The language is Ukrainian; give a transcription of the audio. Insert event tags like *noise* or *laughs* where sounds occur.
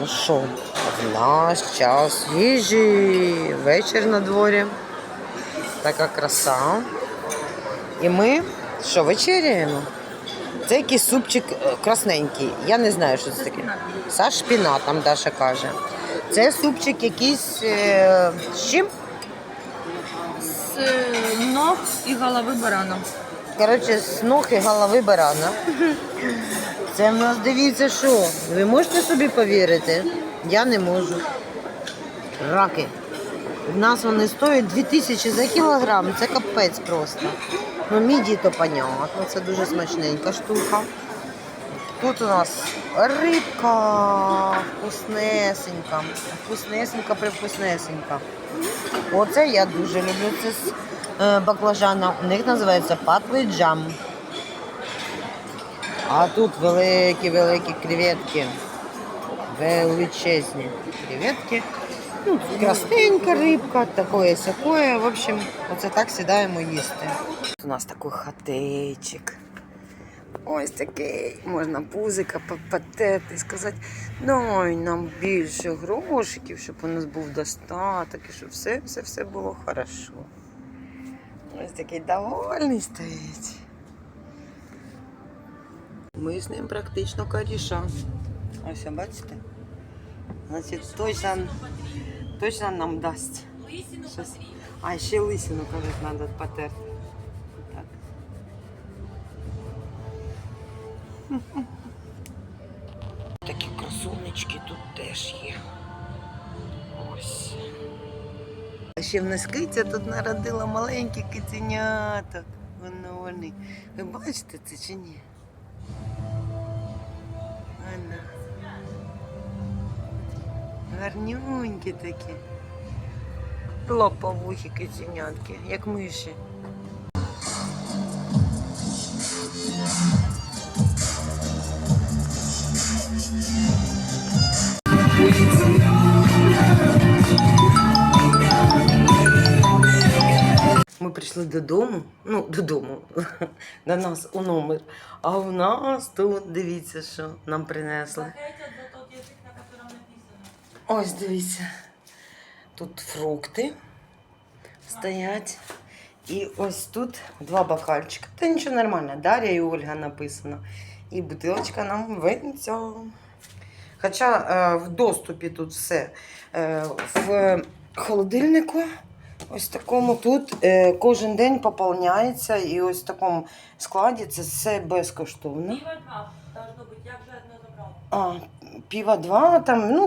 Ну що, в наш час їжі, вечір на дворі. Така краса. І ми що, вечеряємо? Це якийсь супчик е, красненький. Я не знаю, що це таке. Са шпінатом, Даша каже. Це супчик якийсь е, з чим? З е, ног і голови барана. Коротше, з ног і голови барана. Це в нас дивіться, що. Ви можете собі повірити? Я не можу. Раки. В нас вони стоять 2000 за кілограм. Це капець просто. Ну, міді то понятно, це дуже смачненька штука. Тут у нас рибка вкуснесенька. Вкуснесенька, привкуснесенька. Оце я дуже люблю. Це з е, баклажана. У них називається патлий джам. А тут великі-великі креветки. Величезні креветки. Ну, красненька рибка, такое сякое. В общем, оце так сідаємо їсти. У нас такий хатейчик. Ось такий, можна пузика попатерти і сказати, дай нам більше грошиків, щоб у нас був достаток і щоб все, все, все було хорошо. Ось такий довольний стоїть. Ми з ним практично коріша. Ось, бачите? Значить, точно, точно нам дасть. Щас. А, ще лисину, кажуть, треба потерти. Так. *laughs* Такі красунечки тут теж є. Ось. А ще в нас киця тут народила маленькі киценяток. Воно вони. Ви бачите це чи ні? Вона. Гарнюнькі такі. Лоповухи киценятки, як миші. Прийшли додому, ну, додому, *laughs* до нас у номер. А у нас тут, дивіться, що нам принесли. Ось дивіться. Тут фрукти стоять. І ось тут два бокальчика. Та нічого нормально. Дар'я і Ольга написано. І бутилочка нам винця. Хоча е, в доступі тут все. Е, в холодильнику. Ось такому тут е, кожен день поповняється, і ось в такому складі це все безкоштовно. Піва два должно бути, як вже одне забрала. А, піва два, там, ну,